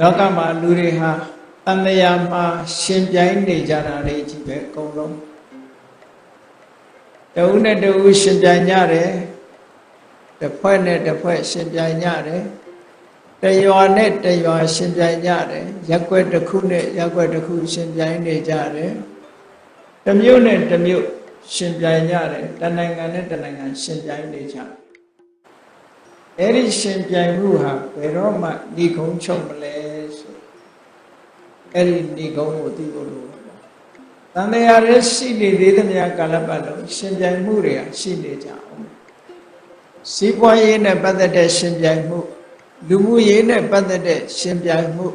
လောကမှာလူတွေဟာတန်လျာမှာရှင်ပြိုင်နေကြတာတွေကြီးပဲအကုန်လုံးတဦးနဲ့တဦးရှင်ပြိုင်ကြတယ်တစ်ဖွဲ့နဲ့တစ်ဖွဲ့ရှင်ပြိုင်ကြတယ်တရွာနဲ့တရွာရှင်ပြိုင်ကြတယ်ရက်ွက်တစ်ခုနဲ့ရက်ွက်တစ်ခုရှင်ပြိုင်နေကြတယ်တစ်မြို့နဲ့တစ်မြို့ရှင်ပြိုင်ကြတယ်တနိုင်ငံနဲ့တနိုင်ငံရှင်ပြိုင်နေကြတယ် အဲ့ဒီရှင်ပြိုင်မှုဟာဘယ်တော့မှဒီကုန်းချုပ်မလဲဆိုအဲ့ဒီဒီကုန်းကိုသိဖို့လိုတယ်တန်တရားရဲ့ရှိနေသေးသမျှကာလပတ်လုံးရှင်ပြိုင်မှုတွေဟာရှိနေကြအောင်စီးပွားရေးနဲ့ပတ်သက်တဲ့ရှင်ပြိုင်မှုလူမှုရေးနဲ့ပတ်သက်တဲ့ရှင်ပြိုင်မှု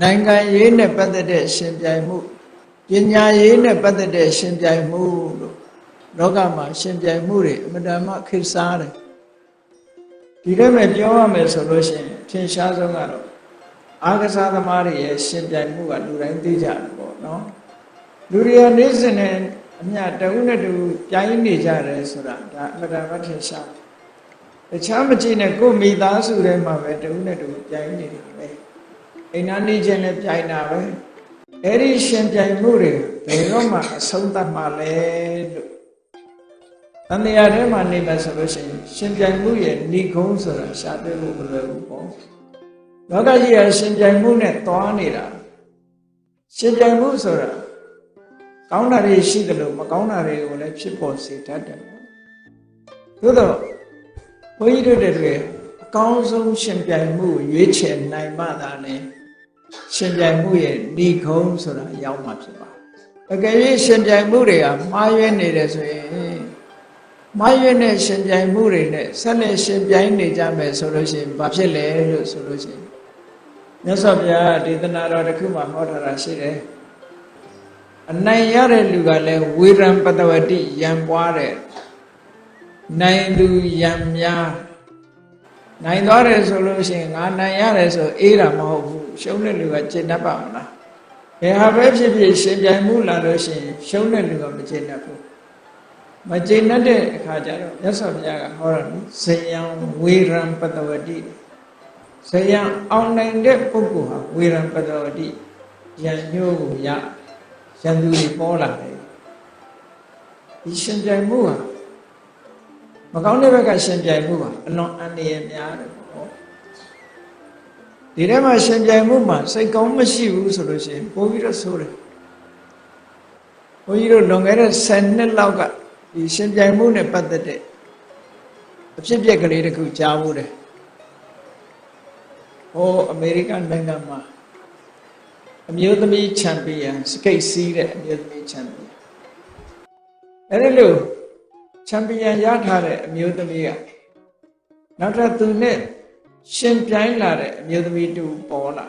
နိုင်ငံရေးနဲ့ပတ်သက်တဲ့ရှင်ပြိုင်မှုပညာရေးနဲ့ပတ်သက်တဲ့ရှင်ပြိုင်မှုလို့လောကမှာရှင်ပြိုင်မှုတွေအမှန်တမ်းခေတ်စားတယ် ဒီလိုပဲပြောရမယ်ဆိုလို့ရှိရင်ထင်ရှားဆုံးကတော့အာကစားသမားတွေရဲ့ရှင်ပြိုင်မှုကလူတိုင်းသိကြတယ်ပေါ့နော်လူတွေကနေ့စဉ်နဲ့အမျှတဦးနဲ့တူပြိုင်နေကြတယ်ဆိုတာဒါအမှန်တမ်းထင်ရှားတယ်တခြားမကြည့်နဲ့ကိုယ်မိသားစုထဲမှာပဲတဦးနဲ့တူပြိုင်နေတာပဲအိမ်နာနေခြင်းနဲ့ပြိုင်တာပဲအဲ့ဒီရှင်ပြိုင်မှုတွေဘယ်တော့မှအဆုံးသတ်မှာလဲလို့ တန်တရားထဲမှာနေမယ်ဆိုလို့ရှိရင်ရှင်ပြိုင်မှုရဲ့ဏိကုံးဆိုတာရှာတွေ့ဖို့မလွယ်ဘူးပေါ့လောကကြီးကရှင်ပြိုင်မှုနဲ့သွားနေတာရှင်ပြိုင်မှုဆိုတာကောင်းတာတွေရှိတယ်လို့မကောင်းတာတွေကိုလည်းဖြစ်ပေါ်စေတတ်တယ်သို့တော့ဘုန်းကြီးတို့တွေအကောင်းဆုံးရှင်ပြိုင်မှုရွေးချယ်နိုင်မှသာလေရှင်ပြိုင်မှုရဲ့ဏိကုံးဆိုတာရောက်မှာဖြစ်ပါတယ်အကယ်၍ရှင်ပြိုင်မှုတွေကမှားယွင်းနေတယ်ဆိုရင် မှားယွင်းတဲ့ရှင်ပြိုင်မှုတွေနဲ့ဆက်လက်ရှင်ပြိုင်နေကြမယ်ဆိုလို့ရှိရင်ဘာဖြစ်လဲလို့ဆိုလို့ရှိရင်မြတ်စွာဘုရားဒေသနာတော်တစ်ခုမှာဟောထားတာရှိတယ်အနိုင်ရတဲ့လူကလည်းဝေရံပတဝတိယံပွားတဲ့နိုင်သူယံများနိုင်သွားတယ်ဆိုလို့ရှိရင်ငါနိုင်ရတယ်ဆိုအေးတာမဟုတ်ဘူးရှုံးတဲ့လူကကျင့်တတ်ပါမလားဘယ်ဟာပဲဖြစ်ဖြစ်ရှင်ပြိုင်မှုလာလို့ရှိရင်ရှုံးတဲ့လူကမကျင့်တတ်ဘူး မကျင့်တတ်တဲ့အခါကျတော့မြတ်စွာဘုရားကဟောတာနိဇယံဝေရံပတဝတိဇယံအောင်နိုင်တဲ့ပုဂ္ဂိုလ်ဟာဝေရံပတဝတိယံညို့ကိုရရန်သူတွေပေါ်လာတယ်ဒီရှင်ပြိုင်မှုဟာမကောင်းတဲ့ဘက်ကရှင်ပြိုင်မှုဟာအလွန်အန္တရာယ်များတယ်ပေါ့ဒီထဲမှာရှင်ပြိုင်မှုမှာစိတ်ကောင်းမရှိဘူးဆိုလို့ရှိရင်ပိုပြီးတော့ဆိုးတယ်ဘုန်းကြီးတို့လွန်ခဲ့တဲ့10နှစ်လောက်က ဒီရှင်ပြိုင်မှုနဲ့ပတ်သက်တဲ့အဖြစ်အပျက်ကလေးတစ်ခုကြားဖို့တယ်ဟိုအမေရိကန်နိုင်ငံမှာအမျိုးသမီးချန်ပီယံစကိတ်စီးတဲ့အမျိုးသမီးချန်ပီယံအဲ့ဒီလိုချန်ပီယံရထားတဲ့အမျိုးသမီးကနောက်ထပ်သူနဲ့ရှင်ပြိုင်လာတဲ့အမျိုးသမီးတူပေါ်လာ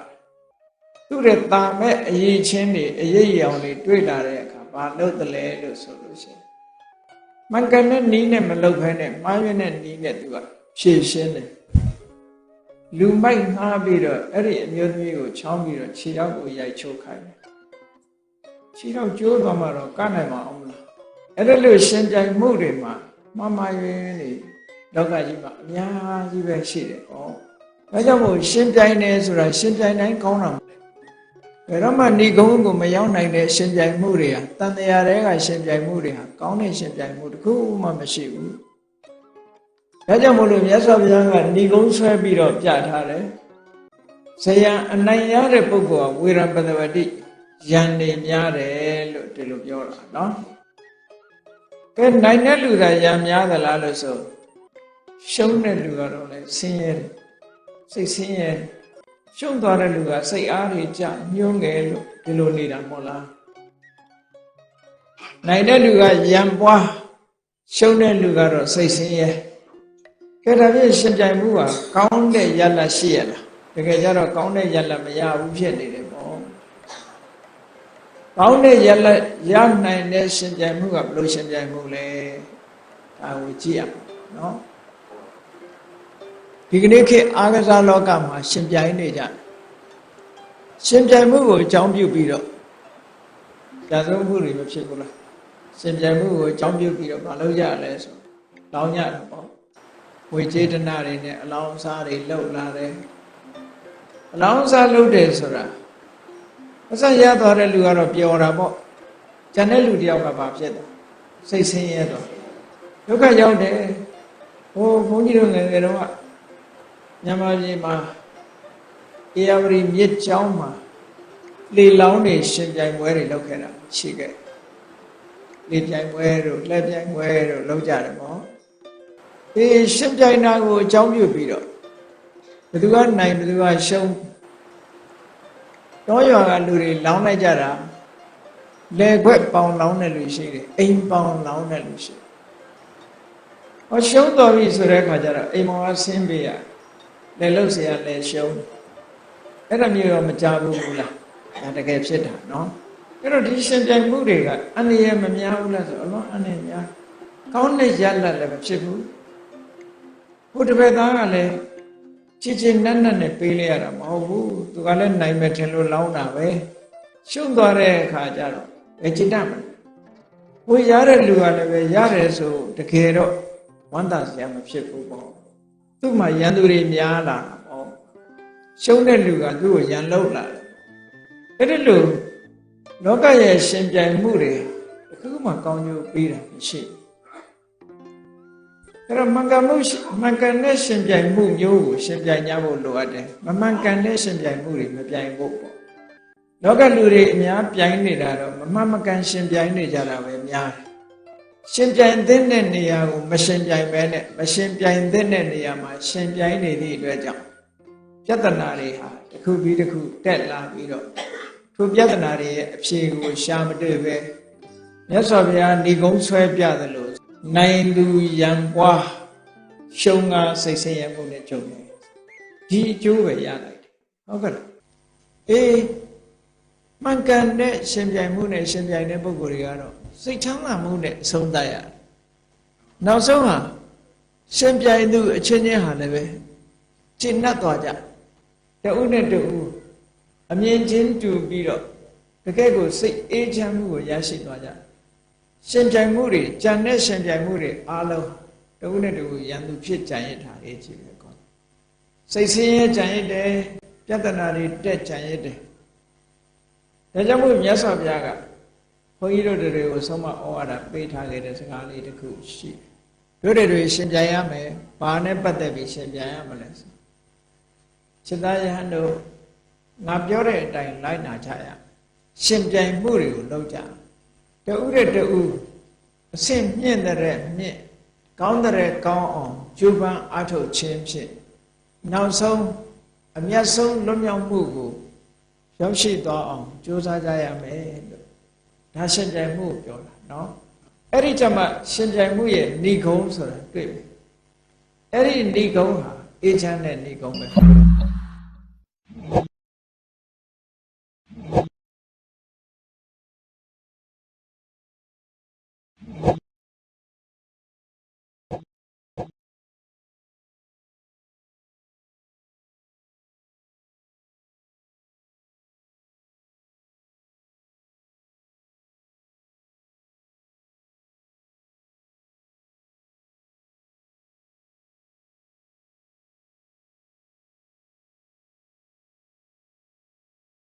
သူ့ရဲ့တာမဲ့အရေးချင်းတွေအရေးရောင်တွေတွေ့လာတဲ့အခါဘာလို့တလဲလို့ဆိုလို့ရှိရင် မင်္ဂနဲ့နီးနဲ့မလောက်ဖဲနဲ့မှားရွံ့တဲ့နီးနဲ့သူကဖြည့်ရှင်းတယ်လူမိုက်ငှားပြီးတော့အဲ့ဒီအမျိုးသမီးကိုချောင်းပြီးတော့ခြေထောက်ကိုရိုက်ချိုးခိုင်းတယ်ခြေထောက်ကျိုးသွားမှတော့ကနိုင်မှာအောင်မလားအဲ့ဒါလို့ရှင်ပြိုင်မှုတွေမှာမမရွင်နေလောကကြီးမှာအများကြီးပဲရှိတယ်ဟောဒါကြောင့်မို့ရှင်ပြိုင်နေဆိုတာရှင်ပြိုင်တိုင်းကောင်းတာ ဘယ်တော့မှဏိကုံးကိုမရောက်နိုင်တဲ့ရှင်ပြိုင်မှုတွေဟာတန်တရားတွေကရှင်ပြိုင်မှုတွေဟာကောင်းတဲ့ရှင်ပြိုင်မှုတစ်ခုမှမရှိဘူးဒါကြောင့်မို့လို့မြတ်စွာဘုရားကဏိကုံးဆွဲပြီးတော့ပြထားတယ်ဇယံအနိုင်ရတဲ့ပုဂ္ဂိုလ်ကဝေရပတဝတိယံနေများတယ်လို့ဒီလိုပြောတာနော်ကဲနိုင်တဲ့လူကယံများသလားလို့ဆိုရှုံးတဲ့လူကတော့လည်းဆင်းရဲတယ်စိတ်ဆင်းရဲ ရှုံးသွားတဲ့လူကစိတ်အားတွေကြညှိုးငယ်လို့ဒီလိုနေတာမဟုတ်လားနိုင်တဲ့လူကယံပွားရှုံးတဲ့လူကတော့စိတ်ဆင်းရဲကဲဒါဖြင့်ရှင်ပြိုင်မှုကကောင်းတဲ့ရလတ်ရှိရလားတကယ်ကြတော့ကောင်းတဲ့ရလတ်မရဘူးဖြစ်နေတယ်ပေါ့ကောင်းတဲ့ရလတ်ရနိုင်တဲ့ရှင်ပြိုင်မှုကဘယ်လိုရှင်ပြိုင်မှုလဲဒါကိုကြည့်ရအောင်နော် ဒီကနေ့ခေတ်အာကစားလောကမှာရှင်ပြိုင်နေကြတယ်ရှင်ပြိုင်မှုကိုအကြောင်းပြုပြီးတော့ကြာဆုံးမှုတွေမဖြစ်ဘူးလားရှင်ပြိုင်မှုကိုအကြောင်းပြုပြီးတော့မလုပ်ကြလဲဆိုလောင်းကြတယ်ပေါ့ဝေចេတနာတွေနဲ့အလောင်းစားတွေလှုပ်လာတယ်အလောင်းစားလုပ်တယ်ဆိုတာအစရသွားတဲ့လူကတော့ပျော်တာပေါ့ကျန်တဲ့လူတယောက်ကဘာဖြစ်တာစိတ်ဆင်းရဲတော့ဒုက္ခရောက်တယ်ဟိုဘုန်းကြီးတို့ငယ်ငယ်တော့က မြန်မာပြည်မှာအေယဝရီမြစ်ကြောင်းမှာလေလောင်းနေရှင်ပြိုင်ပွဲတွေလုပ်ခဲ့တာရှိခဲ့လေပြိုင်ပွဲတို့လက်ပြိုင်ပွဲတို့လုပ်ကြတယ်ပေါ့ဒီရှင်ပြိုင်တာကိုအကြောင်းပြုပြီးတော့ဘယ်သူကနိုင်ဘယ်သူကရှုံးတော့ရွာကလူတွေလောင်းလိုက်ကြတာလေခွက်ပေါင်လောင်းတဲ့လူရှိတယ်အိမ်ပေါင်လောင်းတဲ့လူရှိတယ်ဟောရှုံးတော်ပြီဆိုတဲ့အခါကျတော့အိမ်မောင်ကဆင်းပေးရ လေလုတ်เสียလေရှုံးအဲ့ဒါမျိုးတော့မကြဘူးဘူးလားဒါတကယ်ဖြစ်တာနော်အဲ့တော့ဒီရှင်ပြိုင်မှုတွေကအန္တရာယ်မများဘူးလားဆိုအလုံးအန္တရာယ်များကောင်းတဲ့ရလတ်လည်းမဖြစ်ဘူးဟိုတပည့်သားကလည်းချစ်ချင်းနက်နက်နဲ့ပေးလိုက်ရတာမဟုတ်ဘူးသူကလည်းနိုင်မယ်ထင်လို့လောင်းတာပဲရှုံသွားတဲ့အခါကျတော့ဘယ်จิตတမလဲဟိုရတဲ့လူကလည်းပဲရတယ်ဆိုတကယ်တော့ဝမ်းသာစရာမဖြစ်ဘူးပေါ့ သူ့မှာရန်သူတွေများလာတာပေါ့ရှုံးတဲ့လူကသူ့ကိုရန်လောက်လာတယ်အဲ့ဒီလိုလောကရဲ့ရှင်ပြိုင်မှုတွေအခုမှကောင်းကျိုးပေးတာမရှိဘူးအဲ့တော့မင်္ဂမှုရှိမင်္ဂနဲ့ရှင်ပြိုင်မှုမျိုးကိုရှင်ပြိုင်ကြဖို့လိုအပ်တယ်မမှန်ကန်တဲ့ရှင်ပြိုင်မှုတွေမပြိုင်ဖို့ပေါ့လောကလူတွေအများပြိုင်နေတာတော့မမှန်မကန်ရှင်ပြိုင်နေကြတာပဲများတယ် ရှင်ပြိုင်တဲ့နေရာကိုမရှင်ပြိုင်ပဲနဲ့မရှင်ပြိုင်တဲ့နေရာမှာရှင်ပြိုင်နေသည့်အတွက်ကြောင့်ပြဿနာတွေဟာတစ်ခုပြီးတစ်ခုတက်လာပြီးတော့ထိုပြဿနာတွေရဲ့အဖြေကိုရှာမတွေ့ပဲမြတ်စွာဘုရားဏိကုံးဆွဲပြသလိုနိုင်သူရံပွားရှုံငါစိတ်ဆင်းရဲမှုနဲ့ကြုံတယ်ဒီအကျိုးပဲရလိုက်တယ်ဟုတ်ကဲ့လားအေးမှန်ကန်တဲ့ရှင်ပြိုင်မှုနဲ့ရှင်ပြိုင်တဲ့ပုဂ္ဂိုလ်တွေကတော့ စိတ်ချမ်းသာမှုနဲ့အဆုံးသတ်ရတယ်နောက်ဆုံးဟာရှင်ပြိုင်သူအချင်းချင်းဟာလည်းပဲကျင့်납သွားကြတဦးနဲ့တဦးအမြင်ချင်းတူပြီးတော့တကယ့်ကိုစိတ်အေးချမ်းမှုကိုရရှိသွားကြရှင်ပြိုင်မှုတွေကြံတဲ့ရှင်ပြိုင်မှုတွေအားလုံးတဦးနဲ့တဦးရန်သူဖြစ်ကြံရတာလေးကြည့်ပဲကောစိတ်ဆင်းရဲကြံရတဲ့ပြဿနာတွေတက်ကြံရတဲ့ဒါကြောင့်မို့မြတ်စွာဘုရားက ဘုန်းကြီးတို့တွေကိုဆုံးမဩဝါဒပေးထားခဲ့တဲ့စကားလေးတစ်ခုရှိတယ်တို့တွေရှင်ပြိုင်ရမယ်ဘာနဲ့ပတ်သက်ပြီးရှင်ပြိုင်ရမလဲဆိုစိတ္တယဟန်တို့ငါပြောတဲ့အတိုင်းလိုက်နာကြရရှင်ပြိုင်မှုတွေကိုလုပ်ကြတဦးတဲ့တဦးအဆင့်မြင့်တဲ့မြင့်ကောင်းတဲ့ကောင်းအောင်ကြိုးပမ်းအားထုတ်ခြင်းဖြင့်နောက်ဆုံးအမျက်ဆုံးလွတ်မြောက်မှုကိုရောက်ရှိသွားအောင်ကြိုးစားကြရမယ်လို့ ဒါရှင်ပြိုင်မှုကိုပြောတာနော်အဲ့ဒီကြမှာရှင်ပြိုင်မှုရဲ့ဏိကုံဆိုတာတွေ့ပြီအဲ့ဒီဏိကုံဟာအေချမ်းတဲ့ဏိကုံပဲ